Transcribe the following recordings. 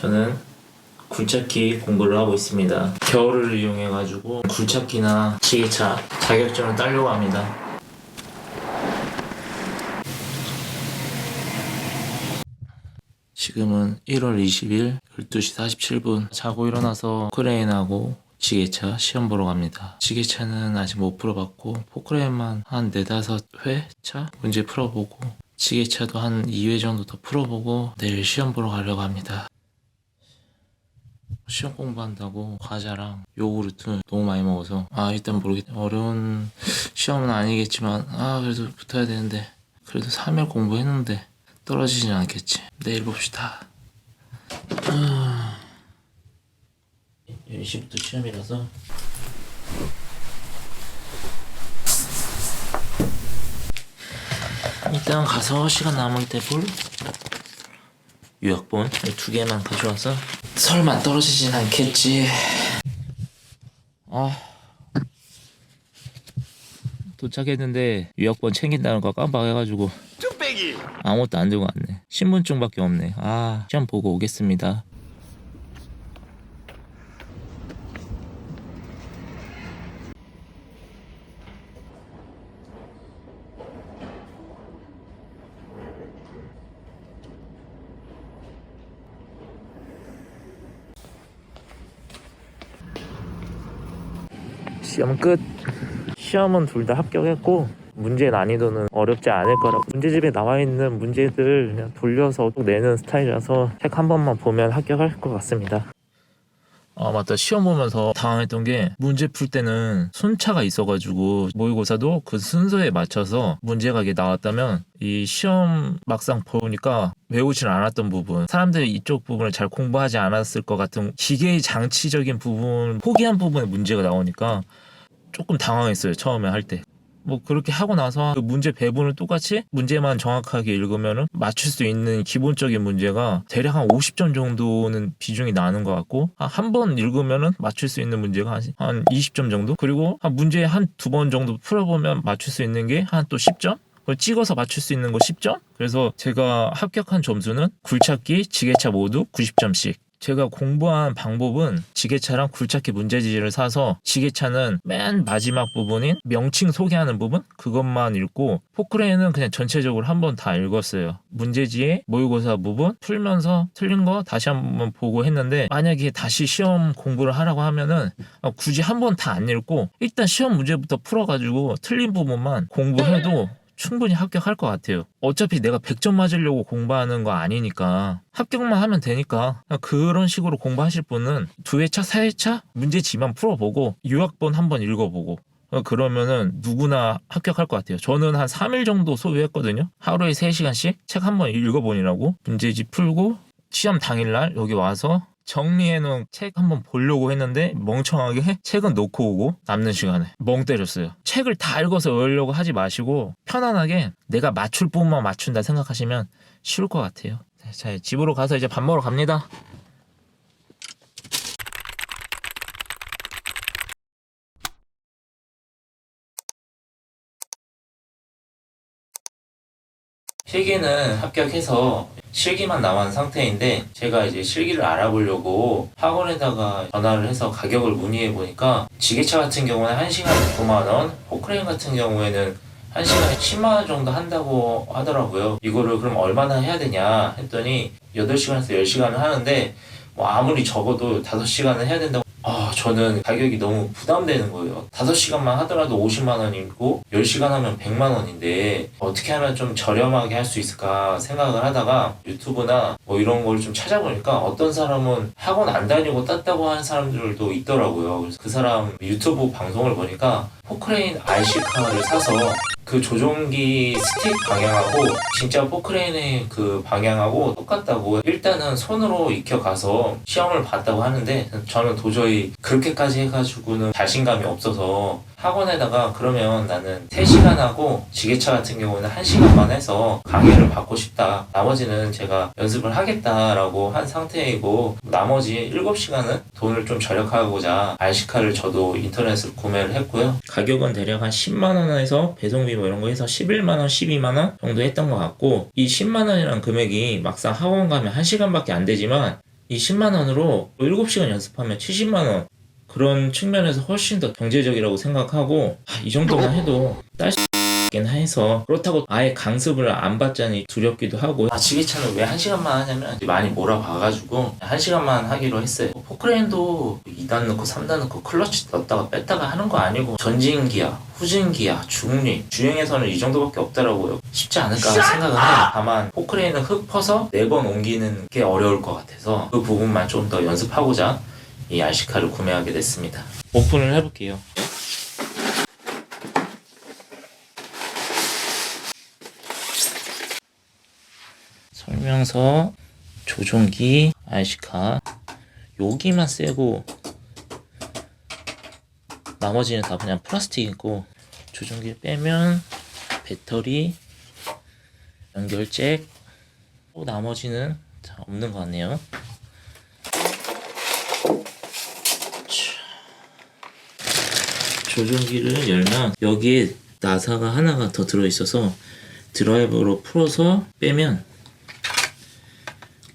저는 굴착기 공부를 하고 있습니다. 겨울을 이용해 가지고 굴착기나 지게차 자격증을 따려고 합니다. 지금은 1월 20일 12시 47분 자고 일어나서 포크레인하고 지게차 시험 보러 갑니다. 지게차는 아직 못 풀어봤고 포크레인만 한 4, 5회 차 문제 풀어보고 지게차도 한 2회 정도 더 풀어보고 내일 시험 보러 가려고 합니다. 시험 공부한다고 과자랑 요구르트 너무 많이 먹어서 아 일단 모르겠다. 어려운 시험은 아니겠지만 아 그래도 붙어야 되는데 그래도 3일 공부했는데 떨어지진 않겠지. 내일 봅시다. 아... 10시부터 시험이라서. 일단 가서 시간 남을 때 볼 유학본 두 개만 가져와서 설마 떨어지진 않겠지. 아. 도착했는데 유학본 챙긴다는 거 깜빡해가지고 아무것도 안 들고 왔네. 신분증밖에 없네. 아 시험 보고 오겠습니다 시험 끝. 시험은 둘 다 합격했고 문제 난이도는 어렵지 않을 거라고. 문제집에 나와 있는 문제들 그냥 돌려서 또 내는 스타일이라서 책 한 번만 보면 합격할 것 같습니다. 아 맞다. 시험 보면서 당황했던 게 문제 풀 때는 순차가 있어가지고 모의고사도 그 순서에 맞춰서 문제가 이게 나왔다면 이 시험 막상 보니까 외우질 않았던 부분 사람들이 이쪽 부분을 잘 공부하지 않았을 것 같은 기계의 장치적인 부분 포기한 부분에 문제가 나오니까 조금 당황했어요 처음에 할 때. 뭐 그렇게 하고 나서 그 문제 배분을 똑같이 문제만 정확하게 읽으면은 맞출 수 있는 기본적인 문제가 대략 한 50점 정도는 비중이 나는 것 같고 한 번 읽으면은 맞출 수 있는 문제가 한- 한 20점 정도? 그리고 한 문제 한 두 번 정도 풀어보면 맞출 수 있는 게 한 또 10점? 그걸 찍어서 맞출 수 있는 거 10점? 그래서 제가 합격한 점수는 굴착기 지게차 모두 90점씩 제가 공부한 방법은 지게차랑 굴착기 문제지를 사서 지게차는 맨 마지막 부분인 명칭 소개하는 부분 그것만 읽고 포크레인은 그냥 전체적으로 한 번 다 읽었어요. 문제지의 모의고사 부분 풀면서 틀린 거 다시 한번 보고 했는데 만약에 다시 시험 공부를 하라고 하면은 어, 굳이 한 번 다 안 읽고 일단 시험 문제부터 풀어가지고 틀린 부분만 공부해도 충분히 합격할 것 같아요. 어차피 내가 100점 맞으려고 공부하는 거 아니니까 합격만 하면 되니까 그런 식으로 공부하실 분은 두 회차, 세 회차 문제지만 풀어보고 유학본 한번 읽어보고 어, 그러면은 누구나 합격할 것 같아요. 저는 한 3일 정도 소요했거든요. 하루에 3시간씩 책 한번 읽어보느라고 문제지 풀고 시험 당일날 여기 와서 정리해놓은 책 한번 보려고 했는데 멍청하게 책은 놓고 오고 남는 시간에 멍 때렸어요. 책을 다 읽어서 외우려고 하지 마시고 편안하게 내가 맞출 부분만 맞춘다 생각하시면 쉬울 것 같아요. 자, 집으로 가서 이제 밥 먹으러 갑니다. 필기는 합격해서 실기만 남은 상태인데 제가 이제 실기를 알아보려고 학원에다가 전화를 해서 가격을 문의해 보니까 지게차 같은 경우는 1시간에 9만 원, 포크레인 같은 경우에는 1시간에 10만 원 정도 한다고 하더라고요. 이거를 그럼 얼마나 해야 되냐 했더니 8시간에서 10시간을 하는데 뭐 아무리 적어도 5시간은 해야 된다고 아, 저는 가격이 너무 부담되는 거예요. 5시간만 하더라도 50만 원이고 10시간 하면 100만 원인데 어떻게 하면 좀 저렴하게 할 수 있을까 생각을 하다가 유튜브나 뭐 이런 걸 좀 찾아보니까 어떤 사람은 학원 안 다니고 땄다고 하는 사람들도 있더라고요. 그래서 그 사람 유튜브 방송을 보니까 포크레인 RC카를 사서 그 조종기 스틱 방향하고 진짜 포크레인의 그 방향하고 똑같다고 일단은 손으로 익혀가서 시험을 봤다고 하는데 저는 도저히 그렇게까지 해가지고는 자신감이 없어서 학원에다가 그러면 나는 3시간 하고 지게차 같은 경우는 1시간만 해서 강의를 받고 싶다. 나머지는 제가 연습을 하겠다라고 한 상태이고 나머지 7시간은 돈을 좀 절약하고자 RC카를 저도 인터넷으로 구매를 했고요. 가격은 대략 한 10만 원에서 배송비 뭐 이런 거 해서 11만 원, 12만 원 정도 했던 것 같고 이 10만 원이라는 금액이 막상 학원 가면 1시간밖에 안 되지만 이 10만 원으로 7시간 연습하면 70만 원 그런 측면에서 훨씬 더 경제적이라고 생각하고 아, 이 정도만 해도 딸수 있긴 해서 그렇다고 아예 강습을 안 받자니 두렵기도 하고. 아 지게차는 왜 1시간만 하냐면 많이 몰아봐가지고 1시간만 하기로 했어요. 포크레인도 2단 넣고 3단 넣고 클러치 넣었다가 뺐다가 하는 거 아니고 전진기아 후진기아 중립 주행에서는 이 정도밖에 없더라고요 쉽지 않을까 생각은 해요. 다만 포크레인은 흙 퍼서 4번 옮기는 게 어려울 것 같아서 그 부분만 좀 더 연습하고자 이 RC카를 구매하게 됐습니다. 오픈을 해볼게요. 설명서, 조종기, RC카. 여기만 세고 나머지는 다 그냥 플라스틱이고 조종기 빼면 배터리, 연결잭. 또 나머지는 다 없는 것 같네요. 조종기를 열면 여기에 나사가 하나가 더 들어있어서 드라이버로 풀어서 빼면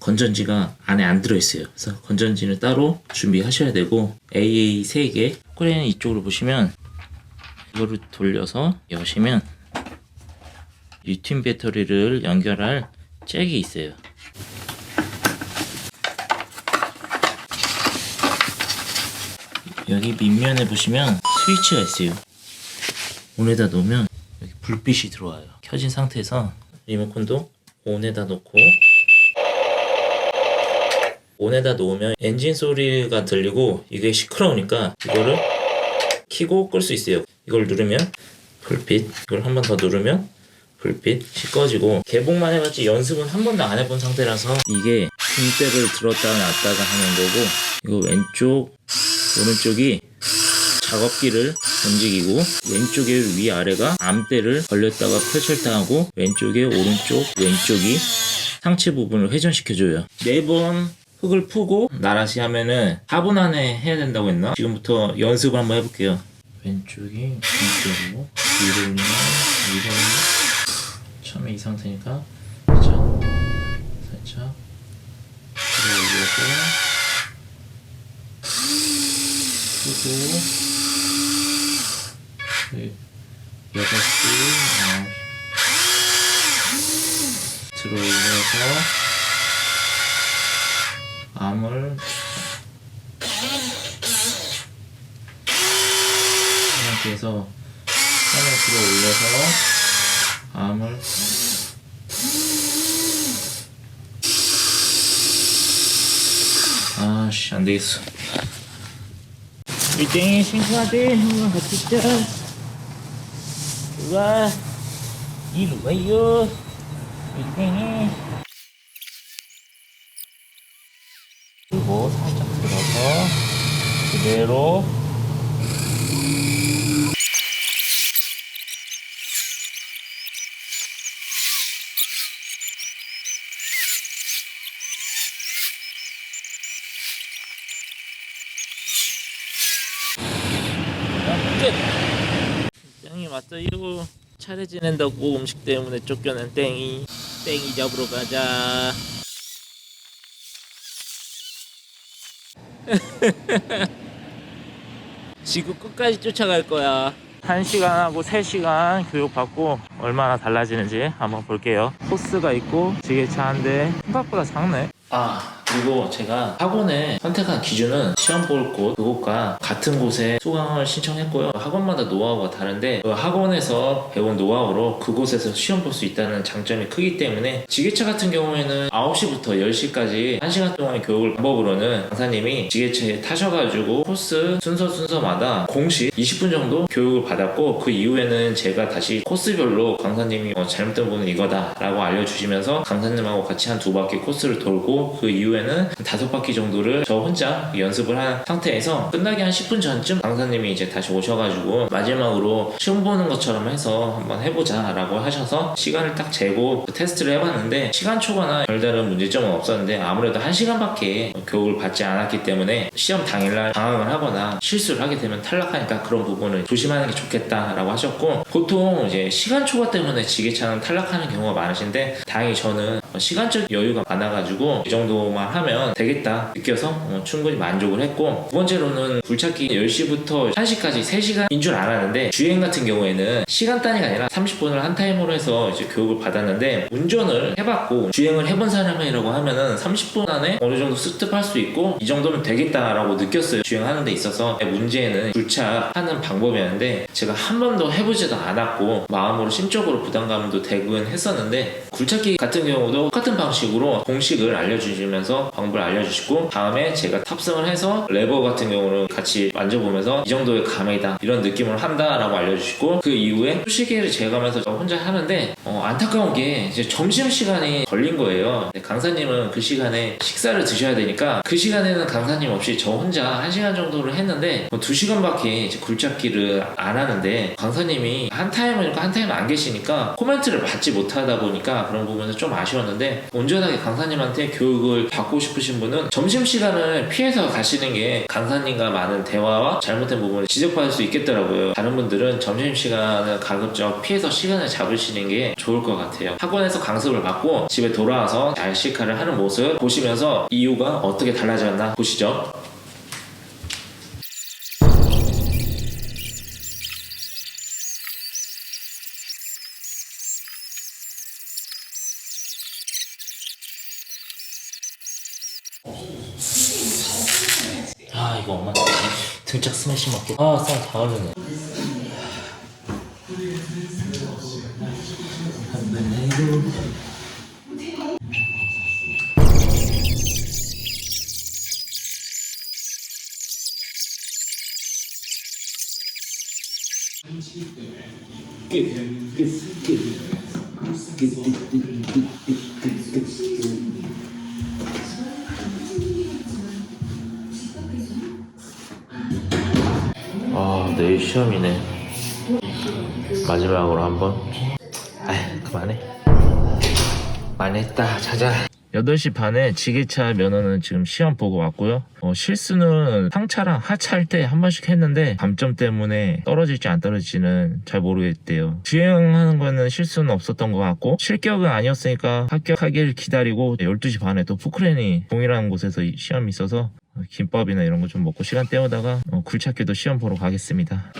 건전지가 안에 안 들어있어요. 그래서 건전지는 따로 준비하셔야 되고 AA 3개 코레는 이쪽으로 보시면 이거를 돌려서 여시면 리튬 배터리를 연결할 잭이 있어요. 여기 밑면에 보시면 스위치가 있어요. 온에다 놓으면 여기 불빛이 들어와요. 켜진 상태에서 리모컨도 온에다 놓고 온에다 놓으면 엔진 소리가 들리고 이게 시끄러우니까 이거를 키고 끌 수 있어요. 이걸 누르면 불빛, 이걸 한 번 더 누르면 불빛이 꺼지고 개봉만 해봤지 연습은 한 번도 안 해본 상태라서 이게 힘대를 들었다가 놨다가 하는 거고 이거 왼쪽, 오른쪽이 작업기를 움직이고 왼쪽에 위아래가 암대를 벌렸다가 펼쳤다 하고 왼쪽에 오른쪽, 왼쪽이 상체 부분을 회전시켜줘요. 네번 흙을 푸고 나라시 하면은 4분 안에 해야 된다고 했나? 지금부터 연습을 한번 해볼게요. 왼쪽이 왼쪽으로 위로 올리면 위로 올리면 처음에 이 상태니까 살짝 살짝 위로 올려서 푸고 네, 여섯 시 아홉 시 들어 올려서 암을 이 상태에서 산을 들어 올려서 암을 아씨 안되겠어. 일땡이 신고하대. 한번 같이 자 우와 이리 와요? 일땡이. 그리고 살짝 들어서 그대로. 끝! 땡이 왔어요 차례 지낸다고 음식 때문에 쫓겨난 땡이 땡이 잡으러 가자 지구 끝까지 쫓아갈 거야. 1시간하고 3시간 교육받고 얼마나 달라지는지 한번 볼게요. 코스가 있고 지게차 한대 생각보다 작네. 아 그리고 제가 학원에 선택한 기준은 시험 볼 곳 그곳과 같은 곳에 수강을 신청했고요. 학원마다 노하우가 다른데 그 학원에서 배운 노하우로 그곳에서 시험 볼 수 있다는 장점이 크기 때문에 지게차 같은 경우에는 9시부터 10시까지 1시간 동안의 교육을 방법으로는 강사님이 지게차에 타셔가지고 코스 순서 순서마다 공식 20분 정도 교육을 받았고 그 이후에는 제가 다시 코스별로 강사님이 어, 잘못된 부분은 이거다 라고 알려주시면서 강사님하고 같이 한 두 바퀴 코스를 돌고 그 이후에는 다섯 바퀴 정도를 저 혼자 연습을 한 상태에서 끝나기 한 10분 전쯤 강사님이 이제 다시 오셔가지고 마지막으로 시험 보는 것처럼 해서 한번 해보자 라고 하셔서 시간을 딱 재고 테스트를 해봤는데 시간 초과나 별다른 문제점은 없었는데 아무래도 한 시간밖에 교육을 받지 않았기 때문에 시험 당일날 방황을 하거나 실수를 하게 되면 탈락하니까 그런 부분을 조심하는 게 좋겠다라고 하셨고 보통 이제 시간 초과 때문에 지게차는 탈락하는 경우가 많으신데 다행히 저는 시간적 여유가 많아가지고 이 정도만 하면 되겠다 느껴서 어, 충분히 만족을 했고 두 번째로는 굴착기 10시부터 1시까지 3시간인 줄 알았는데 주행 같은 경우에는 시간 단위가 아니라 30분을 한 타임으로 해서 이제 교육을 받았는데 운전을 해봤고 주행을 해본 사람이라고 하면은 30분 안에 어느 정도 습득할 수 있고 이 정도면 되겠다라고 느꼈어요. 주행하는 데 있어서. 문제는 굴착하는 방법이었는데 제가 한 번도 해보지도 않았고 마음으로 심적으로 부담감도 되긴 했었는데 굴착기 같은 경우도 똑같은 방식으로 공식을 알려주시면서 방법을 알려주시고 다음에 제가 탑승을 해서 레버 같은 경우는 같이 만져보면서 이 정도의 감이다 이런 느낌을 한다라고 알려주시고 그 이후에 시계를 재가면서 저 혼자 하는데 어, 안타까운 게 이제 점심 시간이 걸린 거예요. 강사님은 그 시간에 식사를 드셔야 되니까 그 시간에는 강사님 없이 저 혼자 한 시간 정도를 했는데 뭐두 시간밖에 이제 굴착기를 안 하는데 강사님이 한 타임은 한 타임 안 계시니까 코멘트를 받지 못하다 보니까 그런 부분에서 좀 아쉬웠는데 온전하게 강사님한테 교육을 받고 싶으신 분은 점심 시간을 피해서 가시는 게 강사님과 많은 대화와 잘못된 부분을 지적받을 수 있겠더라고요. 다른 분들은 점심 시간을 가급적 피해서 시간을 잡으시는 게 좋을 것 같아요. 학원에서 강습을 받고 집에 돌아와서 잘 실카를 하는 모습 보시면서 이유가 어떻게 달라졌나 보시죠. 아 이거 엄마. 등짝 스매시 먹고 아쌀다 걸리네 시험이네. 마지막으로 한번. 아휴 그만해. 많이 했다. 자자. 8시 반에 지게차 면허는 지금 시험 보고 왔고요. 어, 실수는 상차랑 하차할 때 한 번씩 했는데 감점 때문에 떨어질지 안 떨어질지는 잘 모르겠대요. 주행하는 거는 실수는 없었던 것 같고 실격은 아니었으니까 합격하길 기다리고 12시 반에 또 포크레인이 동일한 곳에서 이 시험이 있어서 어, 김밥이나 이런 거 좀 먹고 시간 때우다가 어, 굴착기도 시험 보러 가겠습니다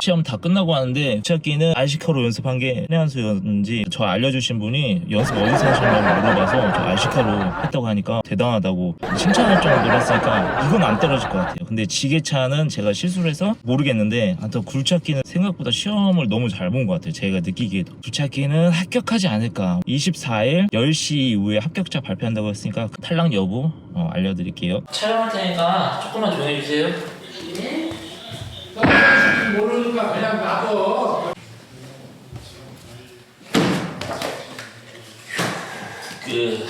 시험 다 끝나고 왔는데 굴착기는 알시카로 연습한 게 해안수였는지 저 알려주신 분이 연습 어디서 하셨냐고 물어봐서 저 알시카로 했다고 하니까 대단하다고 칭찬할 정도로 했으니까 이건 안 떨어질 것 같아요. 근데 지게차는 제가 실수를 해서 모르겠는데 하여튼 굴착기는 생각보다 시험을 너무 잘 본 것 같아요. 제가 느끼기에도. 굴착기는 합격하지 않을까. 24일 10시 이후에 합격자 발표한다고 했으니까 그 탈락 여부 어, 알려드릴게요. 촬영할 테니까 조금만 조용해 주세요 모르니까 그냥 놔둬. 그